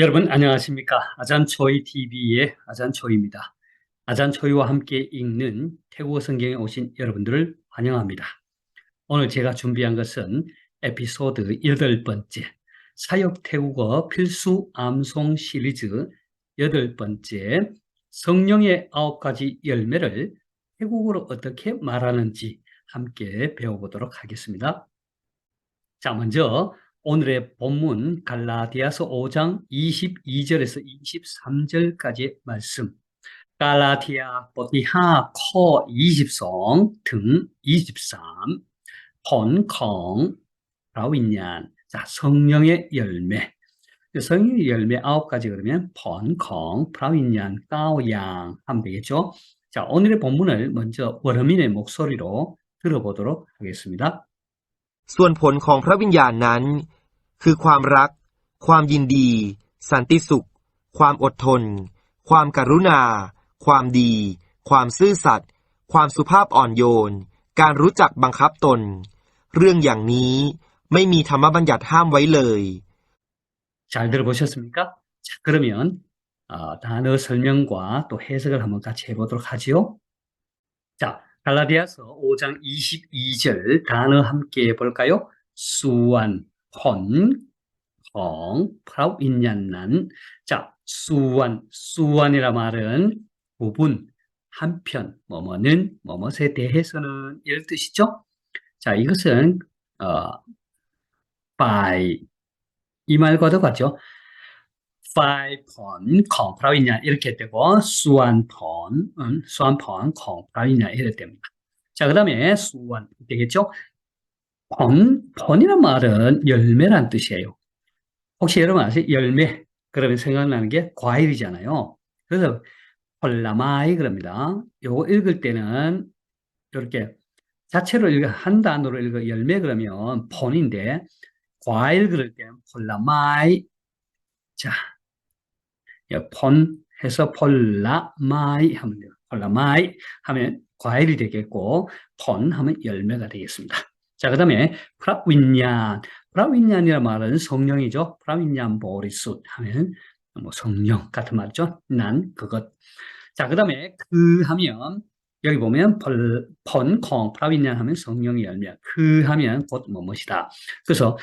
여러분 안녕하십니까? 아잔초이 TV의 아잔초이입니다. 아잔초이와 함께 읽는 태국어 성경에 오신 여러분들을 환영합니다. 오늘 제가 준비한 것은 에피소드 여덟 번째 사역 태국어 필수 암송 시리즈 여덟 번째 성령의 아홉 가지 열매를 태국어로 어떻게 말하는지 함께 배워보도록 하겠습니다. 자, 먼저 오늘의 본문 갈라디아서 5장 22절에서 23절까지의 말씀 갈라디아 보디하 커 20성 등 23, 본콩, 라윈얀, 자, 성령의 열매. 성령의 열매 아홉 가지 그러면 번콩, 프라윈얀, 까오양 하면 되겠죠. 자, 오늘의 본문을 먼저 원어민의 목소리로 들어보도록 하겠습니다. ส่วนผลของพระวิญญาณนั้น คือความรัก ความยินดี สันติสุข ความอดทน ความกรุณา ความดี ความซื่อสัตย์ ความสุภาพอ่อนโยน การรู้จักบังคับตน เรื่องอย่างนี้ไม่มีธรรมบัญญัติห้ามไว้เลย 잘 들어보셨습니까? 자, 그러면 어, 단어 설명과 또 해석을 한번 같이 해보도록 하지요. 자, 갈라디아서 5장 22절 단어 함께 해볼까요? 수완, 건, 건, 프라우 인얀난. 자, 수완, 수완이라 말은 부분, 한편, 뭐뭐는, 뭐뭐에 대해서는 이런 뜻이죠. 자, 이것은 어, by 이 말과도 같죠. 파이폰 컴프라이냐 이렇게 되고 수완폰 음, 수완폰 컴프라이냐 이렇게 됩니다. 자, 그 다음에 수완 되겠죠? 번, 번이란 말은 열매란 뜻이에요. 혹시 여러분 아세요? 열매. 그러면 생각나는 게 과일이잖아요. 그래서 폴라마이 그럽니다. 요거 읽을 때는 이렇게 자체로 읽어, 한 단어로 읽어 열매 그러면 번인데 과일 그럴 때는 폴라마이. 자, 예, 번 해서 폴라마이 하면 돼요. 폴라마이 하면 과일이 되겠고 번 하면 열매가 되겠습니다. 자, 그 다음에 프라윈얀. 프라윈얀이라는 말은 성령이죠. 프라윈얀 보리숫 하면 뭐 성령 같은 말이죠. 난 그것. 자, 그 다음에 그 하면 여기 보면 벌, 번콩, 프라윈얀 하면 성령의 열매. 그 하면 곧 뭐뭇이다. 그래서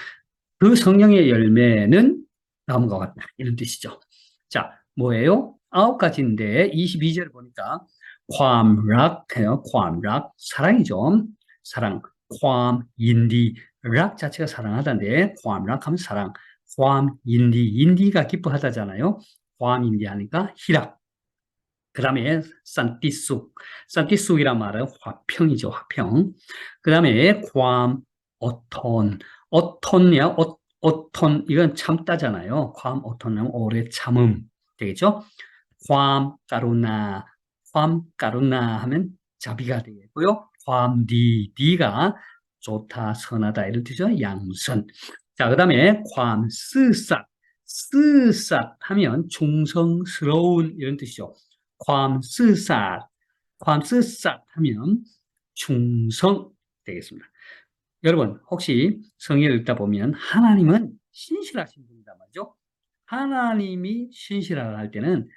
그 성령의 열매는 나무가 같다. 이런 뜻이죠. 자, 뭐예요? 아홉 가지인데 22절 보니까 괌락해요. 괌락. 사랑이죠. 사랑. 괌, 인디, 락 자체가 사랑하다인데 괌락 하면 사랑, 괌, 인디, 인디가 기뻐하다잖아요. 괌, 인디 하니까 희락. 그 다음에 산티쑥, 산티쑥이란 말은 화평이죠, 화평. 그 다음에 괌, 어톤, 어톤이야, 어, 어톤, 이건 참다잖아요. 괌, 어톤은 오래 참음 되겠죠. 괌, 까루나, 괌, 까루나 하면 자비가 되겠고요. 괌, 디, 디가 좋다, 선하다 이런 뜻이죠. 양선. 자, 그 다음에 화음 스삭. 스삭 하면 충성스러운 이런 뜻이죠. 화음 스삭. 화음 스삭 하면 충성 되겠습니다. 여러분 혹시 성경을 읽다 보면 하나님은 신실하신 분이란 말이죠. 하나님이 신실하다 할 때는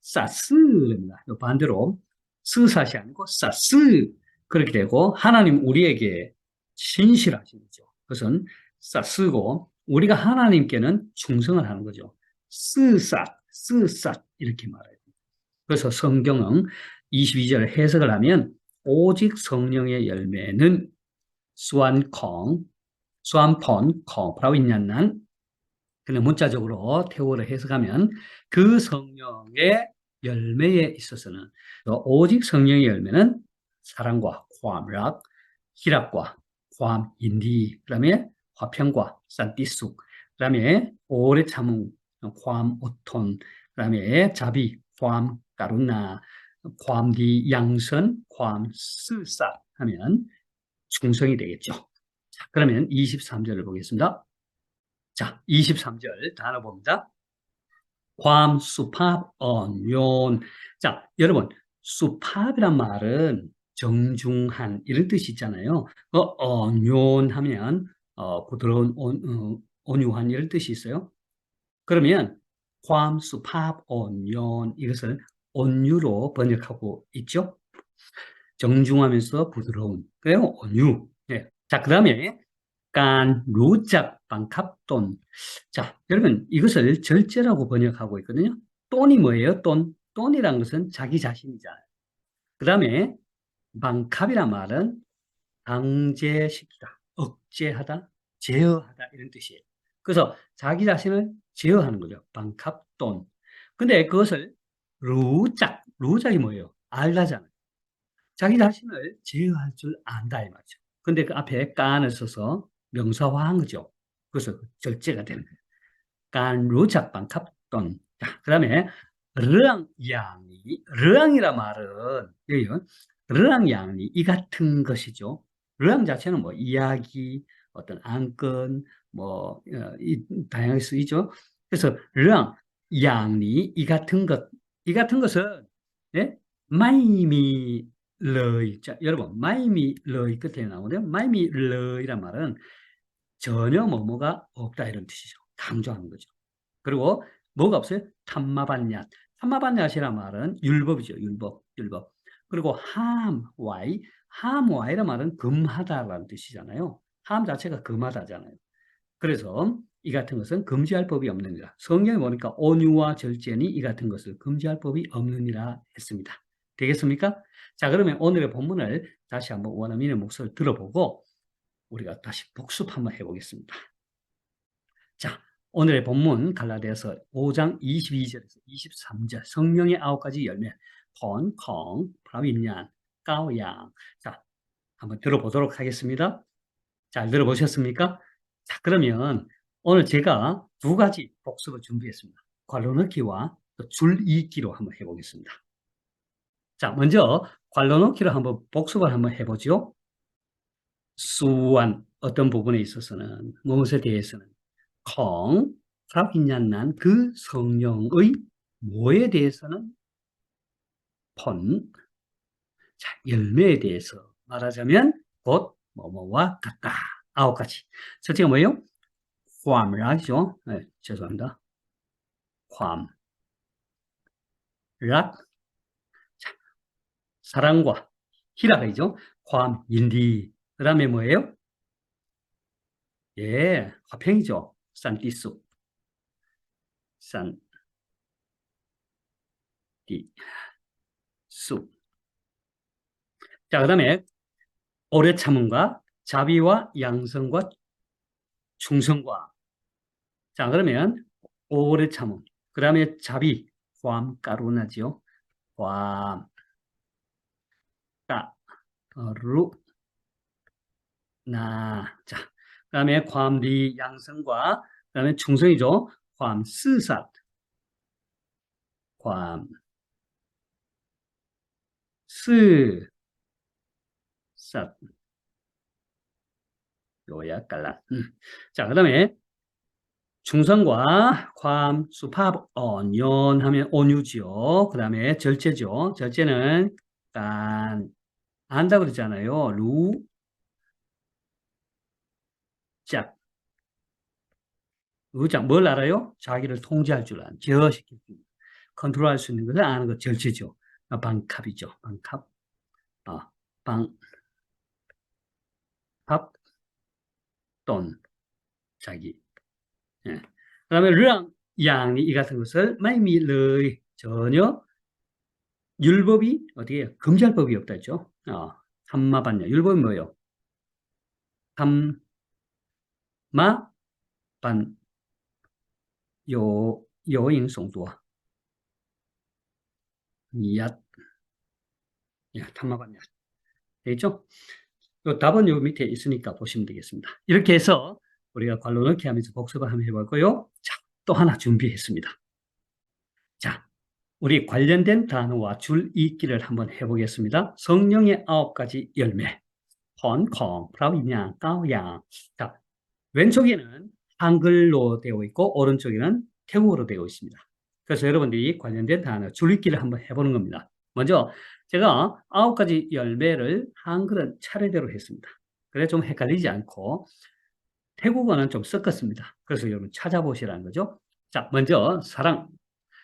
사스입니다. 반대로 스사시 아니고 사스 그렇게 되고 하나님 우리에게 신실하신 거죠. 그것은 사스고 우리가 하나님께는 충성을 하는 거죠. 스삿, 스삿 이렇게 말해요. 그래서 성경은 22절 해석을 하면 오직 성령의 열매는 수완콩, 수완폰콩, 브라윈얀난 그냥 문자적으로 태워로 해석하면 그 성령의 열매에 있어서는 오직 성령의 열매는 사랑과 포함 락, 희락과 포함 인디, 그 다음에 화평과 산티숙, 그 다음에 오래 참음 포함 오톤, 그 다음에 자비 포함 까루나, 포함 디 양선, 포함 스사 하면 충성이 되겠죠. 자, 그러면 23절을 보겠습니다. 자, 23절 단어 봅니다. 괌, 수팝, 언, 요 자, 여러분, 수팝이란 말은 정중한 이런 뜻이 있잖아요. 그 온유하면 어, 부드러운 온, 어, 유한 이런 뜻이 있어요. 그러면 괌수 팝온연 이것을 온유로 번역하고 있죠. 정중하면서 부드러운 그래요 온유. 예. 자 그다음에 간 루작 반캅돈. 자 여러분 이것을 절제라고 번역하고 있거든요. 돈이 뭐예요? 돈 돈이란 것은 자기 자신이잖아요. 그 다음에 반캅이란 말은 강제시키다, 억제하다, 제어하다 이런 뜻이에요. 그래서 자기 자신을 제어하는 거죠. 반캅돈. 근데 그것을 루작, 루작이 뭐예요? 알다잖아요. 자기 자신을 제어할 줄 안다 이 말이죠. 근데 그 앞에 깐을 써서 명사화한 거죠. 그래서 절제가 되는 거예요. 깐 루작 반캅돈. 자, 그 다음에 르랑 양이 르랑이란 말은. 르랑 양이 이 같은 것이죠. 르랑 자체는 뭐 이야기, 어떤 안건, 뭐 어, 이, 다양하게 쓰이죠. 그래서 르랑 양이 이 같은 것, 이 같은 것은 예? 마이미 러이. 자, 여러분 마이미 러이 끝에 나오는데 마이미 러이란 말은 전혀 뭐뭐가 없다 이런 뜻이죠. 강조하는 거죠. 그리고 뭐가 없어요? 탐마반얏. 탐마반얏이란 말은 율법이죠. 율법, 율법. 그리고 함, 와이. 함, 와이란 말은 금하다라는 뜻이잖아요. 함 자체가 금하다잖아요. 그래서 이 같은 것은 금지할 법이 없느니라. 성경에 보니까 온유와 절제니 이 같은 것을 금지할 법이 없느니라 했습니다. 되겠습니까? 자, 그러면 오늘의 본문을 다시 한번 원어민의 목소리를 들어보고 우리가 다시 복습 한번 해보겠습니다. 자, 오늘의 본문 갈라디아서 5장 22절에서 23절 성령의 아홉 가지 열매 프라빈얀, 까오양 자, 한번 들어보도록 하겠습니다. 잘 들어보셨습니까? 자, 그러면 오늘 제가 두 가지 복습을 준비했습니다. 괄호 넣기와 또 줄이기로 한번 해보겠습니다. 자, 먼저 괄호 넣기로 한번 복습을 한번 해보죠. 수완 어떤 부분에 있어서는 무엇에 대해서는 콩, 프라빈얀난 그 성령의 뭐에 대해서는 폰, 자, 열매에 대해서 말하자면 곧 뭐뭐와 같다. 아홉 가지. 첫째가 뭐예요? 괌이라죠. 네, 죄송합니다. 괌, 락, 자, 사랑과 히라가이죠. 괌, 인디. 그 다음에 뭐예요? 예, 화평이죠. 산티수. 산, 티, 수. 자, 그 다음에 오래 참음과 자비와 양성과 충성과 자, 그러면 오래 참음. 그 다음에 자비, 괌, 까루나지요. 괌, 까, 루, 나. 자, 그 다음에 괌리 양성과 그 다음에 충성이죠. 괌, 스삿. 괌, 스, 삿. 요야 깔라. 음. 자, 그 다음에 충성과 괌, 수팝, 언연 하면 온유지요. 그 다음에 절제죠. 절제는 깐, 안다고 그랬잖아요. 루, 짝. 루짝 뭘 알아요? 자기를 통제할 줄 아는, 제어시킬 줄, 컨트롤할 수 있는 것을 아는 것 절제죠. 아, 방캅이죠. 방캅. 아, 방, 팝, 돈, 자기. 예. 그 다음에 르랑 양이 이 같은 것을 마이미 르이 전혀 율법이 어떻게? 금지할 법이 없다 했죠. 어, 삼마반야 율법이 뭐예요? 삼마반 요 요인 송두아 얏 야, 탐마반야 되겠죠? 요 답은 요 밑에 있으니까 보시면 되겠습니다. 이렇게 해서 우리가 관로 넣기 하면서 복습을 한번 해볼까요? 자, 또 하나 준비했습니다. 자, 우리 관련된 단어와 줄 잇기를 한번 해보겠습니다. 성령의 아홉 가지 열매. 펀콩, 프라위냥, 까오양. 자, 왼쪽에는 한글로 되어 있고, 오른쪽에는 태국어로 되어 있습니다. 그래서 여러분들이 관련된 단어 줄리기를 한번 해보는 겁니다. 먼저 제가 아홉 가지 열매를 한 그릇 차례대로 했습니다. 그래 좀 헷갈리지 않고 태국어는 좀 섞었습니다. 그래서 여러분 찾아보시라는 거죠. 자, 먼저 사랑.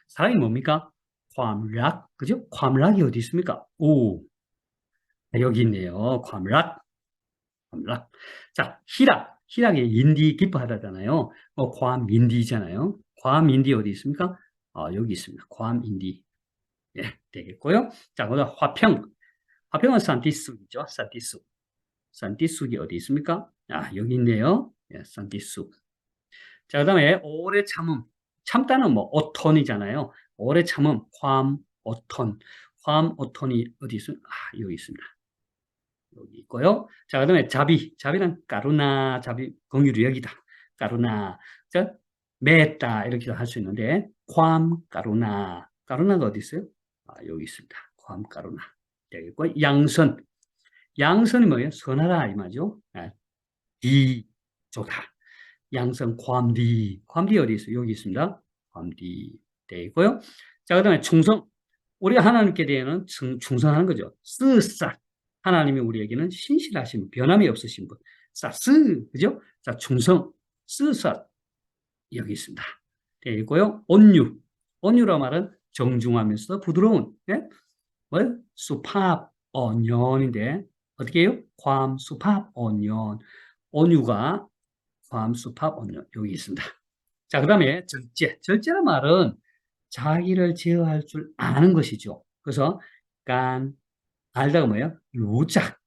사랑이 뭡니까? 괌락. 그죠? 괌락이 어디 있습니까? 오. 아, 여기 있네요. 괌락. 괌락. 자, 희락. 희락이 인디 기뻐하다잖아요. 어, 뭐, 괌인디잖아요. 괌인디 어디 있습니까? 어, 여기 있습니다. 괌인디 예, 되겠고요. 자, 그다음 화평. 화평은 산티쑥이죠. 산티쑥. 산티쑥이 어디 있습니까? 아, 여기 있네요. 예, 산티쑥. 자, 그 다음에 오래 참음. 참다는 뭐 오톤이잖아요. 오래 참음, 괌, 오톤. 괌, 오톤이 어디 있습 아, 여기 있습니다. 여기 있고요. 자, 그 다음에 자비. 자비란 까루나, 자비, 공유력이다. 까루나. 자, 매했다 이렇게 할 수 있는데 괌 까루나 까루나가 어디 있어요? 아, 여기 있습니다. 괌 까루나 되겠고 양선 양선이 뭐예요? 선하라 이 말이죠. 아, 디 좋다. 양선 괌디 괌디 어디 있어요? 여기 있습니다. 괌디 되겠고요. 자 그다음에 충성 우리 하나님께 대해는 충성하는 거죠. 쓰싹 하나님이 우리에게는 신실하신 변함이 없으신 분. 자, 쓰, 그죠? 자, 충성, 쓰, 사, 여기 있습니다. 되어 있고요. 온유. 온유라 말은 정중하면서 부드러운. 예? 뭐예요? 수팝 언연인데 어떻게 해요? 괌 수팝 언연. 온유가 괌 수팝 언연 여기 있습니다. 자, 그 다음에 절제. 절제란 말은 자기를 제어할 줄 아는 것이죠. 그래서 간 알다가 뭐예요? 루작.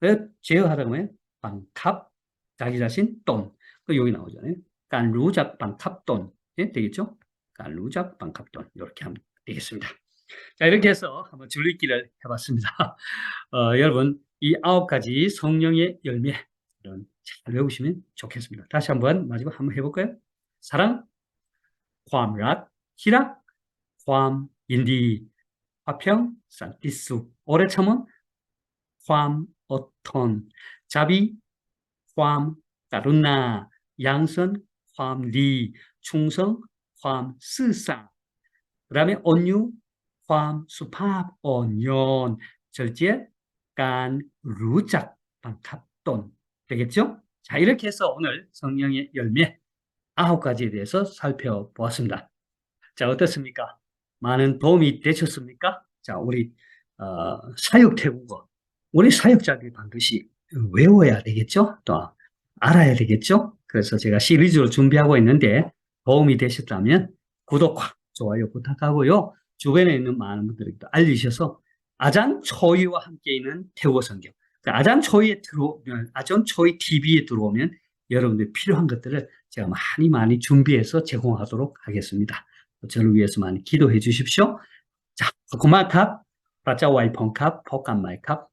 그 제어하다가 뭐예요? 방캅. 자기 자신 돈. 그 여기 나오잖아요. 그러니까 깐 루작 반캅돈 예? 되겠죠? 그러니까 깐 루작 반캅돈 이렇게 하면 되겠습니다. 자 이렇게 해서 한번 줄리기를 해봤습니다. 어, 여러분 이 아홉 가지 성령의 열매 이런 잘 외우시면 좋겠습니다. 다시 한번 마지막 한번 해볼까요? 사랑, 괌락, 희락, 괌, 인디, 화평, 산티수, 오래 참은 괌, 어톤, 자비, 괌, 까루나, 양선, 화암리, 충성, 화암스사, 그 다음에 언유, 화암수팝, 언연, 절제, 간, 루작, 반탑돈 되겠죠? 자 이렇게 해서 오늘 성령의 열매 아홉 가지에 대해서 살펴보았습니다. 자 어떻습니까? 많은 도움이 되셨습니까? 자 우리 어, 사육태국어 우리 사육자들이 반드시 외워야 되겠죠? 또 알아야 되겠죠? 그래서 제가 시리즈로 준비하고 있는데 도움이 되셨다면 구독과 좋아요 부탁하고요. 주변에 있는 많은 분들에게도 알리셔서 아잔 초이와 함께 있는 태국어 성경. 그 아잔 초이에 들어오면, 아잔 초이 TV에 들어오면 여러분들 필요한 것들을 제가 많이 많이 준비해서 제공하도록 하겠습니다. 저를 위해서 많이 기도해 주십시오. 자, 고마캅, 라짜 와이 펑캅, 폭감마이캅,